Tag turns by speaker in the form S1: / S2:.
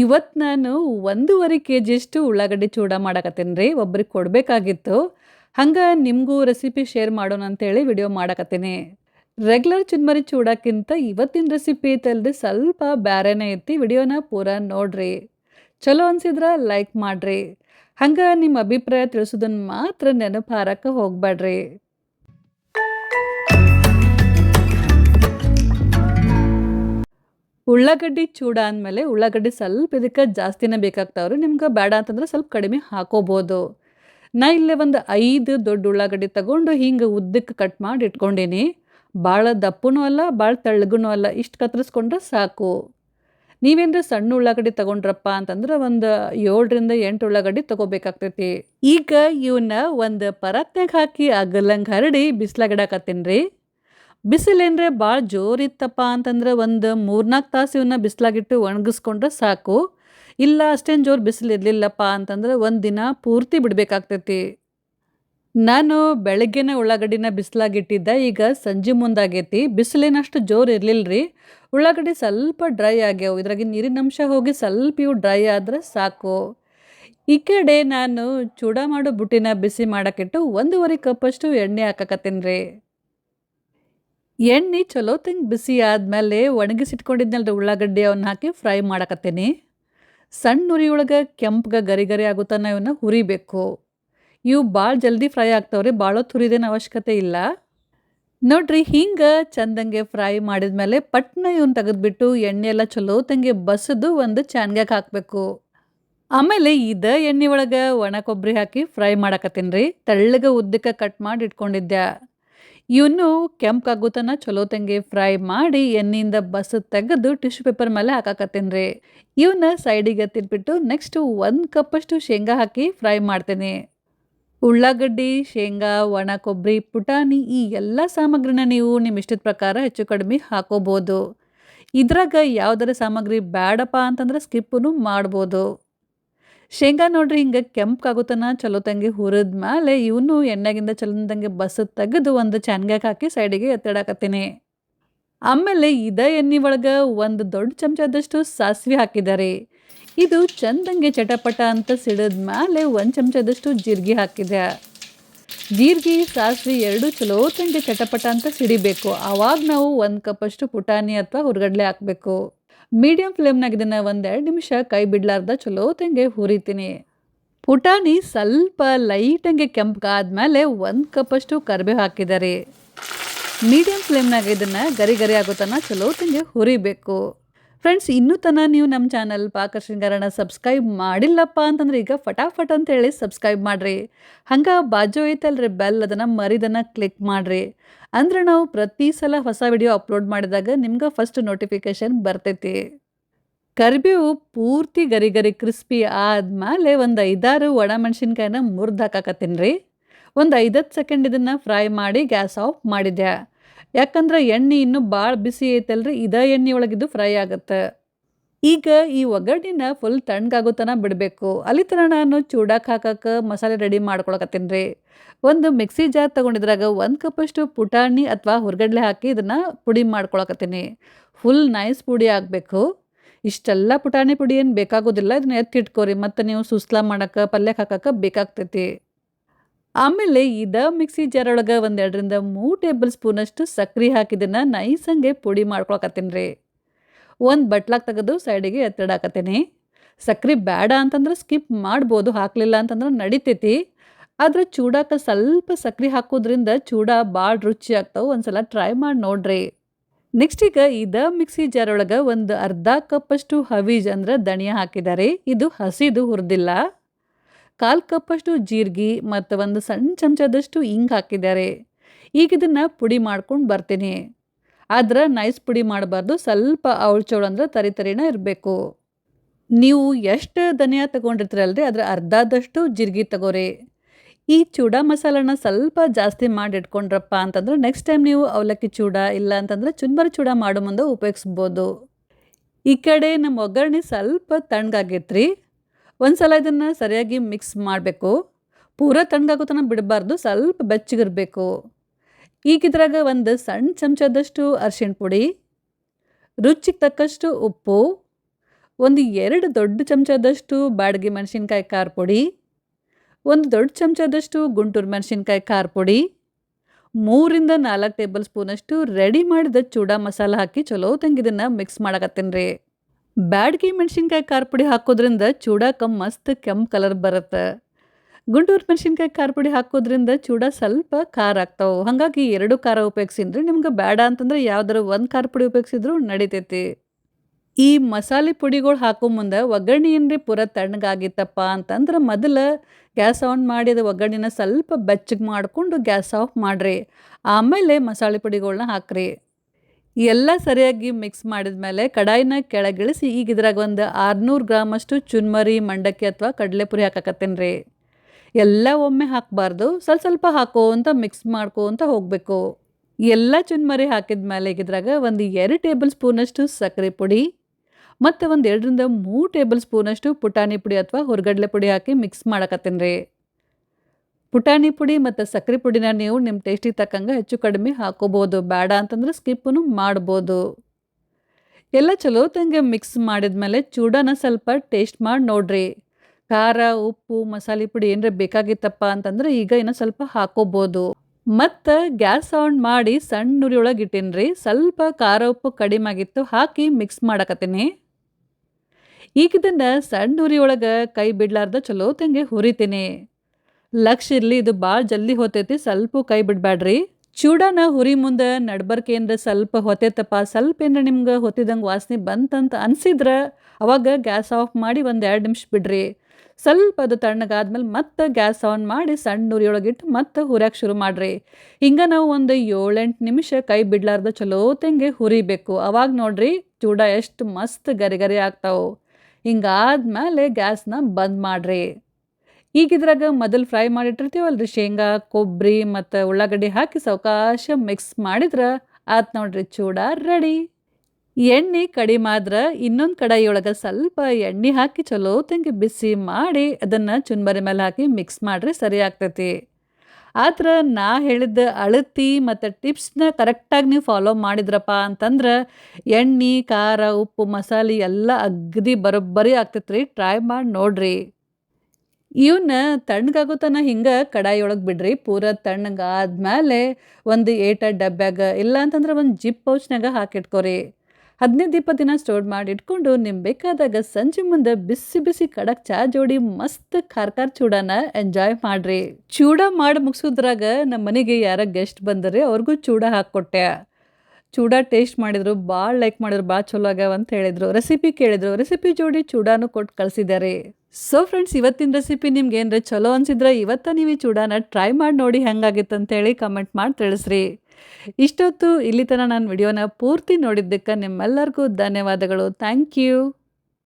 S1: ಇವತ್ತು ನಾನು ಒಂದೂವರೆ ಕೆ ಜಿಯಷ್ಟು ಉಳ್ಳಾಗಡ್ಡಿ ಚೂಡ ಮಾಡಕತ್ತೇನೆ ರೀ, ಒಬ್ರಿಗೆ ಕೊಡಬೇಕಾಗಿತ್ತು. ಹಂಗೆ ನಿಮಗೂ ರೆಸಿಪಿ ಶೇರ್ ಮಾಡೋಣ ಅಂತೇಳಿ ವಿಡಿಯೋ ಮಾಡಕತ್ತೀನಿ. ರೆಗ್ಯುಲರ್ ಚುನ್ಮರಿ ಚೂಡಕ್ಕಿಂತ ಇವತ್ತಿನ ರೆಸಿಪಿ ಐತಲ್ರಿ ಸ್ವಲ್ಪ ಬೇರೆನೇ ಐತಿ, ವಿಡಿಯೋನ ಪೂರ ನೋಡ್ರಿ. ಚಲೋ ಅನ್ಸಿದ್ರೆ ಲೈಕ್ ಮಾಡ್ರಿ. ಹಂಗೆ ನಿಮ್ಮ ಅಭಿಪ್ರಾಯ ತಿಳಿಸೋದನ್ನು ಮಾತ್ರ ನೆನಪು ಹಾರಕ್ಕೆ ಹೋಗ್ಬೇಡ್ರಿ ಉಳ್ಳಾಗಡ್ಡಿ ಚೂಡ ಅಂದಮೇಲೆ ಉಳ್ಳಾಗಡ್ಡಿ ಸ್ವಲ್ಪ ಇದಕ್ಕೆ ಜಾಸ್ತಿನೇ ಬೇಕಾಗ್ತಾವ್ರಿ. ನಿಮ್ಗೆ ಬೇಡ ಅಂತಂದ್ರೆ ಸ್ವಲ್ಪ ಕಡಿಮೆ ಹಾಕೋಬೋದು. ನಾ ಇಲ್ಲೇ ಒಂದು ಐದು ದೊಡ್ಡ ಉಳ್ಳಾಗಡ್ಡಿ ತಗೊಂಡು ಹಿಂಗೆ ಉದ್ದಕ್ಕೆ ಕಟ್ ಮಾಡಿ ಇಟ್ಕೊಂಡೀನಿ. ಭಾಳ ದಪ್ಪನೂ ಅಲ್ಲ, ಭಾಳ ತೆಳ್ಳಗೂ ಅಲ್ಲ, ಇಷ್ಟು ಕತ್ತರಿಸ್ಕೊಂಡ್ರೆ ಸಾಕು. ನೀವೇನು ಸಣ್ಣ ಉಳ್ಳಾಗಡ್ಡಿ ತಗೊಂಡ್ರಪ್ಪ ಅಂತಂದ್ರೆ ಒಂದು ಏಳರಿಂದ ಎಂಟು ಉಳ್ಳಾಗಡ್ಡಿ ತಗೋಬೇಕಾಗ್ತೈತಿ. ಈಗ ಇವನ್ನ ಒಂದು ಪರತ್ನಾಗ ಹಾಕಿ ಅಗಲಂಗೆ ಹರಡಿ ಬಿಸ್ಲಾಗಿಡಾಕತ್ತೀನಿ ರೀ. ಬಿಸಿಲೇನ್ರೆ ಭಾಳ ಜೋರಿತ್ತಪ್ಪ ಅಂತಂದ್ರೆ ಒಂದು ಮೂರ್ನಾಲ್ಕು ತಾಸು ಇವನ್ನ ಬಿಸಿಲಾಗಿಟ್ಟು ಒಣಗಿಸ್ಕೊಂಡ್ರೆ ಸಾಕು. ಇಲ್ಲ ಅಷ್ಟೇನು ಜೋರು ಬಿಸಿಲು ಇರಲಿಲ್ಲಪ್ಪ ಅಂತಂದ್ರೆ ಒಂದು ದಿನ ಪೂರ್ತಿ ಬಿಡಬೇಕಾಗ್ತೈತಿ. ನಾನು ಬೆಳಗ್ಗೆನೇ ಉಳ್ಳಾಗಡ್ಡಿನ ಬಿಸಿಲಾಗಿಟ್ಟಿದ್ದೆ, ಈಗ ಸಂಜೆ ಮುಂದಾಗೈತಿ. ಬಿಸಿಲೇನಷ್ಟು ಜೋರು ಇರಲಿಲ್ಲ ರೀ ಉಳ್ಳಾಗಡ್ಡಿ ಸ್ವಲ್ಪ ಡ್ರೈ ಆಗ್ಯಾವ. ಇದ್ರಾಗಿ ನೀರಿನ ಅಂಶ ಹೋಗಿ ಸ್ವಲ್ಪ ಇವು ಡ್ರೈ ಆದ್ರೆ ಸಾಕು. ಈ ಕಡೆ ನಾನು ಚೂಡ ಮಾಡೋ ಬುಟ್ಟಿನ ಬಿಸಿ ಮಾಡಕ್ಕಿಟ್ಟು ಒಂದೂವರೆ ಕಪ್ಪಷ್ಟು ಎಣ್ಣೆ ಹಾಕಕತ್ತೀನಿ ರೀ. ಎಣ್ಣೆ ಚಲೋ ತಿಂಗ್ ಬಿಸಿ ಆದಮೇಲೆ ಒಣಗಿಸಿಟ್ಕೊಂಡಿದ್ನಲ್ರಿ ಉಳ್ಳಾಗಡ್ಡಿ ಅವನ್ನ ಹಾಕಿ ಫ್ರೈ ಮಾಡಕತ್ತೀನಿ. ಸಣ್ಣ ಉರಿಯೊಳಗೆ ಕೆಂಪ್ಗೆ ಗರಿ ಗರಿ ಆಗುತ್ತಾನ ಇವನ್ನ ಹುರಿಬೇಕು. ಇವು ಭಾಳ ಜಲ್ದಿ ಫ್ರೈ ಆಗ್ತಾವ್ರಿ ಭಾಳ ಹೊತ್ತು ಹುರಿದೇನು ಅವಶ್ಯಕತೆ ಇಲ್ಲ. ನೋಡ್ರಿ ಹಿಂಗೆ ಚಂದಂಗೆ ಫ್ರೈ ಮಾಡಿದ ಮೇಲೆ ಪಟ್ನ ಇವನ್ನ ತೆಗೆದುಬಿಟ್ಟು ಎಣ್ಣೆ ಎಲ್ಲ ಚಲೋ ತಂಗೆ ಬಸದು ಒಂದು ಚಾನ್ಗ್ಯಾಗ ಹಾಕಬೇಕು. ಆಮೇಲೆ ಇದ ಎಣ್ಣೆ ಒಳಗೆ ಒಣ ಕೊಬ್ಬರಿ ಹಾಕಿ ಫ್ರೈ ಮಾಡಕತ್ತೀನಿ ರೀ. ತೆಳ್ಳಗೆ ಉದ್ದಕ್ಕೆ ಕಟ್ ಮಾಡಿ ಇಟ್ಕೊಂಡಿದ್ದೆ ಇವನ್ನು ಕೆಂಪು ಚಲೋ ತಂಗೆ ಫ್ರೈ ಮಾಡಿ ಎಣ್ಣೆಯಿಂದ ಬಸ್ ತೆಗೆದು ಟಿಶ್ಯೂ ಪೇಪರ್ ಮೇಲೆ ಹಾಕಾಕತ್ತೇನ್ರಿ ಇವನ್ನ ಸೈಡಿಗೆ ತಿರ್ಬಿಟ್ಟು ನೆಕ್ಸ್ಟ್ ಒಂದು ಕಪ್ಪಷ್ಟು ಶೇಂಗಾ ಹಾಕಿ ಫ್ರೈ ಮಾಡ್ತೇನೆ. ಉಳ್ಳಾಗಡ್ಡಿ, ಶೇಂಗಾ, ಒಣ, ಕೊಬ್ಬರಿ, ಪುಟಾಣಿ ಈ ಎಲ್ಲ ಸಾಮಗ್ರಿನ ನೀವು ನಿಮ್ಮ ಇಷ್ಟದ ಪ್ರಕಾರ ಹೆಚ್ಚು ಕಡಿಮೆ ಹಾಕೋಬೋದು. ಇದ್ರಾಗ ಯಾವ್ದಾರ ಸಾಮಗ್ರಿ ಬೇಡಪ್ಪ ಅಂತಂದ್ರೆ ಸ್ಕಿಪ್ಪೂ ಮಾಡ್ಬೋದು. ಶೇಂಗಾ ನೋಡ್ರಿ ಹಿಂಗೆ ಕೆಂಪಾಗುತ್ತನ ಚಲೋ ತಂಗಿ ಹುರಿದ ಮೇಲೆ ಇವನು ಎಣ್ಣೆಗಿಂದ ಚಲೋದಂಗೆ ಬಸದ್ ತೆಗೆದು ಒಂದು ಚಾನ್ಗ್ಯಾಗ ಹಾಕಿ ಸೈಡಿಗೆ ಎತ್ತಿಡಾಕತ್ತೀನಿ. ಆಮೇಲೆ ಇದ ಎಣ್ಣೆ ಒಳಗೆ ಒಂದು ದೊಡ್ಡ ಚಮಚದಷ್ಟು ಸಾಸಿವೆ ಹಾಕಿದ್ದಾರೆ ಇದು ಚಂದಂಗೆ ಚಟಪಟ ಅಂತ ಸಿಡಿದ ಮೇಲೆ ಒಂದು ಚಮಚದಷ್ಟು ಜೀರಿಗೆ ಹಾಕಿದೆ. ಜೀರಿಗೆ, ಸಾಸಿವೆ ಎರಡು ಚಲೋ ತಂಗೆ ಚಟಪಟ ಅಂತ ಸಿಡಿಬೇಕು. ಆವಾಗ ನಾವು ಒಂದು ಕಪ್ಪಷ್ಟು ಪುಟಾಣಿ ಅಥವಾ ಹುರ್ಗಡ್ಲೆ ಹಾಕಬೇಕು. ಮೀಡಿಯಂ ಫ್ಲೇಮ್ನಾಗ ಇದನ್ನ ಒಂದೆರಡು ನಿಮಿಷ ಕೈ ಬಿಡ್ಲಾರ್ದ ಚಲೋ ತಂಗೆ ಹುರಿತೀನಿ. ಪುಟಾಣಿ ಸ್ವಲ್ಪ ಲೈಟಂಗೆ ಕೆಂಪಗಾದ್ಮೇಲೆ ಒಂದು ಕಪ್ಪಷ್ಟು ಕರಿಬೇವು ಹಾಕಿದ್ದಾರೆ ಮೀಡಿಯಂ ಫ್ಲೇಮ್ನಾಗ ಇದನ್ನು ಗರಿ ಗರಿ ಆಗೋ ಚಲೋ ತಂಗೆ ಹುರಿಬೇಕು. ಫ್ರೆಂಡ್ಸ್ ಇನ್ನೂ ತನ ನೀವು ನಮ್ಮ ಚಾನಲ್ ಪಾಕ ಶೃಂಗಾರನ ಸಬ್ಸ್ಕ್ರೈಬ್ ಮಾಡಿಲ್ಲಪ್ಪ ಅಂತಂದ್ರೆ ಈಗ ಫಟಾಫಟ್ ಅಂತೇಳಿ ಸಬ್ಸ್ಕ್ರೈಬ್ ಮಾಡಿರಿ. ಹಂಗೆ ಬಾಜು ಐತಲ್ರಿ ಬೆಲ್ ಅದನ್ನು ಮರಿದನ್ನು ಕ್ಲಿಕ್ ಮಾಡಿರಿ. ಅಂದ್ರೆ ನಾವು ಪ್ರತಿ ಸಲ ಹೊಸ ವಿಡಿಯೋ ಅಪ್ಲೋಡ್ ಮಾಡಿದಾಗ ನಿಮ್ಗೆ ಫಸ್ಟ್ ನೋಟಿಫಿಕೇಶನ್ ಬರ್ತೈತಿ. ಕರಿಬೇವು ಪೂರ್ತಿ ಗರಿ ಗರಿ ಕ್ರಿಸ್ಪಿ ಆದಮೇಲೆ ಒಂದು ಐದಾರು ಒಣಮೆಣ್ಸಿನ್ಕಾಯಿನ ಮುರಿದು ಹಾಕಾಕತ್ತೀನಿ ರೀ. ಒಂದು ಐದತ್ತು ಸೆಕೆಂಡ್ ಇದನ್ನು ಫ್ರೈ ಮಾಡಿ ಗ್ಯಾಸ್ ಆಫ್ ಮಾಡಿದ್ದೆ ಯಾಕಂದ್ರೆ ಎಣ್ಣೆ ಇನ್ನೂ ಭಾಳ ಬಿಸಿ ಐತಲ್ರಿ, ಇದ ಎಣ್ಣೆ ಒಳಗಿದ್ದು ಫ್ರೈ ಆಗುತ್ತೆ. ಈಗ ಈ ಒಗ್ಗರಣೆನ ಫುಲ್ ತಣ್ಣಗಾಗೋ ತನಕ ಬಿಡಬೇಕು. ಅಲ್ಲಿ ತನಕ ನಾನು ಚೂಡಕ್ಕೆ ಹಾಕಕ್ಕೆ ಮಸಾಲೆ ರೆಡಿ ಮಾಡ್ಕೊಳಕತ್ತೀನಿ ರೀ. ಒಂದು ಮಿಕ್ಸಿ ಜಾರ್ ತೊಗೊಂಡಿದ್ರಾಗ ಒಂದು ಕಪ್ಪಷ್ಟು ಪುಟಾಣಿ ಅಥವಾ ಹುರ್ಗಡ್ಲೆ ಹಾಕಿ ಇದನ್ನು ಪುಡಿ ಮಾಡ್ಕೊಳಕತ್ತೀನಿ. ಫುಲ್ ನೈಸ್ ಪುಡಿ ಆಗಬೇಕು. ಇಷ್ಟೆಲ್ಲ ಪುಟಾಣಿ ಪುಡಿ ಏನು ಬೇಕಾಗೋದಿಲ್ಲ, ಇದನ್ನ ಎತ್ತಿಟ್ಕೋರಿ ಮತ್ತು ನೀವು ಸುಸ್ಲಾ ಮಾಡೋಕ್ಕೆ ಪಲ್ಯಕ್ಕೆ ಹಾಕಕ್ಕೆ ಬೇಕಾಗ್ತೈತಿ. ಆಮೇಲೆ ಇದ ಮಿಕ್ಸಿ ಜಾರ್ ಒಳಗೆ ಒಂದೆರಡರಿಂದ ಮೂರು ಟೇಬಲ್ ಸ್ಪೂನಷ್ಟು ಸಕ್ರೆ ಹಾಕಿದ್ದನ್ನು ನೈಸಂಗೆ ಪುಡಿ ಮಾಡ್ಕೊಳಕತ್ತೀನಿ ರೀ. ಒಂದು ಬಟ್ಲಾಗ ತೆಗೆದು ಸೈಡಿಗೆ ಎತ್ತಿಡಾಕತ್ತೀನಿ ಸಕ್ಕರೆ ಬೇಡ ಅಂತಂದ್ರೆ ಸ್ಕಿಪ್ ಮಾಡ್ಬೋದು, ಹಾಕಲಿಲ್ಲ ಅಂತಂದ್ರೆ ನಡಿತೈತಿ. ಆದರೆ ಚೂಡಾಕ ಸ್ವಲ್ಪ ಸಕ್ಕರೆ ಹಾಕೋದ್ರಿಂದ ಚೂಡ ಭಾಳ ರುಚಿ ಆಗ್ತಾವೆ, ಒಂದ್ಸಲ ಟ್ರೈ ಮಾಡಿ ನೋಡ್ರಿ. ನೆಕ್ಸ್ಟ್ ಈಗ ಇದ ಮಿಕ್ಸಿ ಜಾರ್ ಒಳಗೆ ಒಂದು ಅರ್ಧ ಕಪ್ಪಷ್ಟು ಹವೀಜ್ ಅಂದ್ರೆ ಧನಿಯಾ ಹಾಕಿದ್ದಾರೆ ಇದು ಹಸಿದು ಹುರಿದಿಲ್ಲ. ಕಾಲು ಕಪ್ಪಷ್ಟು ಜೀರಿಗೆ ಮತ್ತು ಒಂದು ಸಣ್ಣ ಚಮಚದಷ್ಟು ಹಿಂಗೆ ಹಾಕಿದ್ದಾರೆ. ಈಗ ಇದನ್ನು ಪುಡಿ ಮಾಡ್ಕೊಂಡು ಬರ್ತೀನಿ. ಆದ್ರೆ ನೈಸ್ ಪುಡಿ ಮಾಡಬಾರ್ದು. ಸ್ವಲ್ಪ ಅವಳ್ಚೋಳು ಅಂದ್ರೆ ತರಿ ತರಿನ ಇರಬೇಕು. ನೀವು ಎಷ್ಟು ಧನಿಯಾ ತೊಗೊಂಡಿರ್ತೀರಲ್ರಿ? ಅದರ ಅರ್ಧದಷ್ಟು ಜೀರಿಗೆ ತಗೋರಿ. ಈ ಚೂಡ ಮಸಾಲನ ಸ್ವಲ್ಪ ಜಾಸ್ತಿ ಮಾಡಿ ಇಟ್ಕೊಂಡ್ರಪ್ಪ ಅಂತಂದ್ರೆ ನೆಕ್ಸ್ಟ್ ಟೈಮ್ ನೀವು ಅವಲಕ್ಕಿ ಚೂಡ ಇಲ್ಲ ಅಂತಂದ್ರೆ ಚುನ್ಬರಿ ಚೂಡ ಮಾಡೋ ಮುಂದೆ ಉಪಯೋಗಿಸ್ಬೋದು. ಈ ಕಡೆ ನಮ್ಮ ಒಗ್ಗರಣೆ ಸ್ವಲ್ಪ ತಣ್ಣಗಾಗೈತ್ರಿ. ಒಂದು ಸಲ ಇದನ್ನು ಸರಿಯಾಗಿ ಮಿಕ್ಸ್ ಮಾಡಬೇಕು. ಪೂರ ತಣ್ಣಗಾಗೋ ತನಕ ಬಿಡಬಾರ್ದು, ಸ್ವಲ್ಪ ಬೆಚ್ಚಗಿರಬೇಕು. ಈಗ ಇದ್ರಾಗ ಒಂದು ಸಣ್ಣ ಚಮಚದಷ್ಟು ಅರ್ಶಿಣ ಪುಡಿ, ರುಚಿಗೆ ತಕ್ಕಷ್ಟು ಉಪ್ಪು, ಒಂದು ಎರಡು ದೊಡ್ಡ ಚಮಚದಷ್ಟು ಬಾಡಿಗೆ ಮೆಣಸಿನ್ಕಾಯಿ ಖಾರ ಪುಡಿ, ಒಂದು ದೊಡ್ಡ ಚಮಚದಷ್ಟು ಗುಂಟೂರು ಮೆಣಸಿನ್ಕಾಯಿ ಖಾರ ಪುಡಿ, ಮೂರಿಂದ ನಾಲ್ಕು ಟೇಬಲ್ ಸ್ಪೂನಷ್ಟು ರೆಡಿ ಮಾಡಿದ ಚೂಡ ಮಸಾಲ ಹಾಕಿ ಚಲೋ ತಂಗಿದನ್ನು ಮಿಕ್ಸ್ ಮಾಡಕತ್ತೀನಿ ರೀ. ಬ್ಯಾಡಗಿ ಮೆಣಸಿನ್ಕಾಯಿ ಖಾರ ಪುಡಿ ಹಾಕೋದ್ರಿಂದ ಚೂಡಾಕ ಮಸ್ತ್ ಕೆಂಪು ಕಲರ್ ಬರುತ್ತೆ. ಗುಂಡೂರು ಮೆಣಸಿನ್ಕಾಯಿ ಖಾರ ಪುಡಿ ಹಾಕೋದ್ರಿಂದ ಚೂಡ ಸ್ವಲ್ಪ ಖಾರ ಆಗ್ತಾವೆ. ಹಾಗಾಗಿ ಎರಡು ಖಾರ ಉಪಯೋಗಿಸಿದ್ರೆ ನಿಮ್ಗೆ ಬೇಡ ಅಂತಂದ್ರೆ ಯಾವ್ದಾರು ಒಂದು ಖಾರ ಪುಡಿ ಉಪಯೋಗಿಸಿದ್ರು ನಡಿತೈತಿ. ಈ ಮಸಾಲೆ ಪುಡಿಗಳು ಹಾಕೋ ಮುಂದೆ ಒಗ್ಗರಣೆ ಏನ್ರಿ ಪೂರ ತಣ್ಣಗಾಗಿತ್ತಪ್ಪ ಅಂತಂದ್ರೆ ಮೊದಲು ಗ್ಯಾಸ್ ಆನ್ ಮಾಡಿ ಅದು ಒಗ್ಗರಣೆನ ಸ್ವಲ್ಪ ಬೆಚ್ಚಗೆ ಮಾಡಿಕೊಂಡು ಗ್ಯಾಸ್ ಆಫ್ ಮಾಡಿರಿ. ಆಮೇಲೆ ಮಸಾಲೆ ಪುಡಿಗಳನ್ನ ಹಾಕ್ರಿ. ಎಲ್ಲ ಸರಿಯಾಗಿ ಮಿಕ್ಸ್ ಮಾಡಿದ ಮೇಲೆ ಕಡಾಯಿನ ಕೆಳಗಿಳಿಸಿ ಈಗ ಇದ್ರಾಗ ಒಂದು ಆರುನೂರು ಗ್ರಾಮಷ್ಟು ಚುನ್ಮರಿ, ಮಂಡಕ್ಕಿ ಅಥವಾ ಕಡಲೆಪುರಿ ಹಾಕಕತ್ತೇನೆ ರೀ. ಎಲ್ಲ ಒಮ್ಮೆ ಹಾಕಬಾರ್ದು, ಸ್ವಲ್ಪ ಸ್ವಲ್ಪ ಹಾಕೋ ಅಂತ ಮಿಕ್ಸ್ ಮಾಡ್ಕೋ ಅಂತ ಹೋಗಬೇಕು. ಎಲ್ಲ ಚುನ್ಮರಿ ಹಾಕಿದ ಮೇಲೆ ಇದ್ರಾಗ ಒಂದು ಎರಡು ಟೇಬಲ್ ಸ್ಪೂನಷ್ಟು ಸಕ್ಕರೆ ಪುಡಿ, ಮತ್ತು ಒಂದು ಎರಡರಿಂದ ಮೂರು ಟೇಬಲ್ ಸ್ಪೂನಷ್ಟು ಪುಟಾಣಿ ಪುಡಿ ಅಥವಾ ಹುರ್ಗಡ್ಲೆ ಪುಡಿ ಹಾಕಿ ಮಿಕ್ಸ್ ಮಾಡಕತ್ತೇನೆ ರೀ. ಪುಟಾಣಿ ಪುಡಿ ಮತ್ತು ಸಕ್ಕರೆ ಪುಡಿನ ನೀವು ನಿಮ್ಮ ಟೇಸ್ಟಿಗೆ ತಕ್ಕಂಗೆ ಹೆಚ್ಚು ಕಡಿಮೆ ಹಾಕೋಬೋದು. ಬೇಡ ಅಂತಂದ್ರೆ ಸ್ಕಿಪ್ಪನ್ನು ಮಾಡ್ಬೋದು. ಎಲ್ಲ ಚಲೋ ತಂಗೆ ಮಿಕ್ಸ್ ಮಾಡಿದ್ಮೇಲೆ ಚೂಡಾನ ಸ್ವಲ್ಪ ಟೇಸ್ಟ್ ಮಾಡಿ ನೋಡ್ರಿ. ಖಾರ, ಉಪ್ಪು, ಮಸಾಲೆ ಪುಡಿ ಏನರ ಬೇಕಾಗಿತ್ತಪ್ಪ ಅಂತಂದ್ರೆ ಈಗ ಇನ್ನೂ ಸ್ವಲ್ಪ ಹಾಕೋಬೋದು. ಮತ್ತು ಗ್ಯಾಸ್ ಆನ್ ಮಾಡಿ ಸಣ್ಣ ಉರಿ ಇಟ್ಟಿನ್ರಿ. ಇಟ್ಟೀನಿ ಸ್ವಲ್ಪ ಖಾರ, ಉಪ್ಪು ಕಡಿಮೆ ಆಗಿತ್ತು ಹಾಕಿ ಮಿಕ್ಸ್ ಮಾಡಕತ್ತೀನಿ. ಈಗ ಇದನ್ನು ಸಣ್ಣ ಉರಿ ಒಳಗೆ ಕೈ ಬಿಡ್ಲಾರ್ದ ಚಲೋ ತಂಗೆ ಹುರಿತೀನಿ. ಲಕ್ಷ ಇರಲಿ, ಇದು ಭಾಳ ಜಲ್ದಿ ಹೊತೈತಿ, ಸ್ವಲ್ಪ ಕೈ ಬಿಡಬೇಡ್ರಿ ಚೂಡನ ಹುರಿ ಮುಂದೆ ಏನ್ರ ಸ್ವಲ್ಪ ಹೊತ್ತೈತಪ್ಪ ಸ್ವಲ್ಪ ಏನ್ರ ನಿಮ್ಗೆ ಹೊತ್ತಿದಂಗೆ ವಾಸನೆ ಬಂತಂತ ಅನಿಸಿದ್ರೆ ಅವಾಗ ಗ್ಯಾಸ್ ಆಫ್ ಮಾಡಿ ಒಂದು ಎರಡು ನಿಮಿಷ ಬಿಡ್ರಿ. ಸ್ವಲ್ಪ ಅದು ತಣ್ಣಗಾದ್ಮೇಲೆ ಮತ್ತೆ ಗ್ಯಾಸ್ ಆನ್ ಮಾಡಿ ಸಣ್ಣ ಉರಿಯೊಳಗಿಟ್ಟು ಮತ್ತೆ ಹುರಿಯಕ್ಕೆ ಶುರು ಮಾಡಿರಿ. ಹಿಂಗೆ ನಾವು ಒಂದು ಏಳೆಂಟು ನಿಮಿಷ ಕೈ ಬಿಡ್ಲಾರ್ದ ಚಲೋ ತಂಗೆ ಹುರಿಬೇಕು. ಅವಾಗ ನೋಡ್ರಿ ಚೂಡ ಎಷ್ಟು ಮಸ್ತ್ ಗರಿ ಗರಿ ಆಗ್ತಾವೆ. ಹಿಂಗಾದ್ಮೇಲೆ ಗ್ಯಾಸ್ನ ಬಂದ್ ಮಾಡಿರಿ. ಈಗ ಇದ್ರಾಗ ಮೊದಲು ಫ್ರೈ ಮಾಡಿಟ್ಟಿರ್ತೀವಲ್ರಿ? ಶೇಂಗಾ ಕೊಬ್ಬರಿ ಮತ್ತು ಉಳ್ಳಾಗಡ್ಡಿ ಹಾಕಿ ಸಾವಕಾಶ ಮಿಕ್ಸ್ ಮಾಡಿದ್ರೆ ಆತ್ ನೋಡ್ರಿ ಚೂಡ ರೆಡಿ. ಎಣ್ಣೆ ಕಡಿಮೆ ಆದ್ರೆ ಇನ್ನೊಂದು ಕಡಾಯಿಯೊಳಗೆ ಸ್ವಲ್ಪ ಎಣ್ಣೆ ಹಾಕಿ ಚಲೋ ತಂಗಿ ಬಿಸಿ ಮಾಡಿ ಅದನ್ನು ಚುನ್ಬರಿ ಮೇಲೆ ಹಾಕಿ ಮಿಕ್ಸ್ ಮಾಡಿರಿ ಸರಿ ಆಗ್ತೈತಿ. ಆದ್ರೆ ನಾ ಹೇಳಿದ್ದ ಅಳತಿ ಮತ್ತು ಟಿಪ್ಸ್ನ ಕರೆಕ್ಟಾಗಿ ನೀವು ಫಾಲೋ ಮಾಡಿದ್ರಪ್ಪ ಅಂತಂದ್ರೆ ಎಣ್ಣೆ, ಖಾರ, ಉಪ್ಪು, ಮಸಾಲೆ ಎಲ್ಲ ಅಗ್ದಿ ಬರೋಬ್ಬರಿ ಆಗ್ತೈತೆ ರೀ ಟ್ರೈ ಮಾಡಿ ನೋಡ್ರಿ. ಇವನ್ನ ತಣ್ಣಗಾಗೋತನ ಹಿಂಗ ಹಿಂಗೆ ಕಡಾಯಿ ಒಳಗೆ ಬಿಡ್ರಿ. ಪೂರ ತಣ್ಣಗಾದ್ಮೇಲೆ ಒಂದು ಏಟ ಡಬ್ಬ್ಯಾಗ ಇಲ್ಲ ಅಂತಂದ್ರೆ ಒಂದು ಜಿಪ್ ಪೌಚ್ನಾಗ ಹಾಕಿಟ್ಕೋರಿ. ಹದಿನೈದು ಇಪ್ಪತ್ತು ದಿನ ಸ್ಟೋರ್ ಮಾಡಿ ಇಟ್ಕೊಂಡು ನಿಮ್ಗೆ ಬೇಕಾದಾಗ ಸಂಜೆ ಮುಂದೆ ಬಿಸಿ ಬಿಸಿ ಕಡಕ್ ಚಾ ಜೋಡಿ ಮಸ್ತ್ ಖಾರ ಖಾರ ಚೂಡಾನ ಎಂಜಾಯ್ ಮಾಡ್ರಿ. ಚೂಡ ಮಾಡಿ ಮುಗಿಸೋದ್ರಾಗ ನಮ್ಮ ಮನೆಗೆ ಯಾರ ಗೆಸ್ಟ್ ಬಂದರೆ, ಅವ್ರಿಗೂ ಚೂಡ ಹಾಕ್ಕೊಟ್ಟೆ. ಚೂಡ ಟೇಸ್ಟ್ ಮಾಡಿದ್ರು ಭಾಳ ಲೈಕ್ ಮಾಡಿದ್ರು ಭಾಳ ಚಲೋ ಆಗ್ಯಾವ ಅಂತ ಹೇಳಿದ್ರು. ರೆಸಿಪಿ ಕೇಳಿದರು ರೆಸಿಪಿ ಜೋಡಿ ಚೂಡಾನು ಕೊಟ್ಟು ಕಳಿಸಿದ್ದಾರೆ ಸೊ ಫ್ರೆಂಡ್ಸ್ ಇವತ್ತಿನ ರೆಸಿಪಿ ನಿಮ್ಗೆ ಏನಾರ ಚಲೋ ಅನ್ಸಿದ್ರೆ ಇವತ್ತ ನೀವು ಈ ಚೂಡಾನ ಟ್ರೈ ಮಾಡಿ ನೋಡಿ ಹೆಂಗಾಗಿತ್ತು ಅಂತೇಳಿ ಕಮೆಂಟ್ ಮಾಡಿ ತಿಳಿಸ್ರಿ. ಇಷ್ಟೊತ್ತು ಇಲ್ಲಿ ತನಕ ನಾನು ವಿಡಿಯೋನ ಪೂರ್ತಿ ನೋಡಿದ್ದಕ್ಕೆ ನಿಮ್ಮೆಲ್ಲರಿಗೂ ಧನ್ಯವಾದಗಳು. Thank you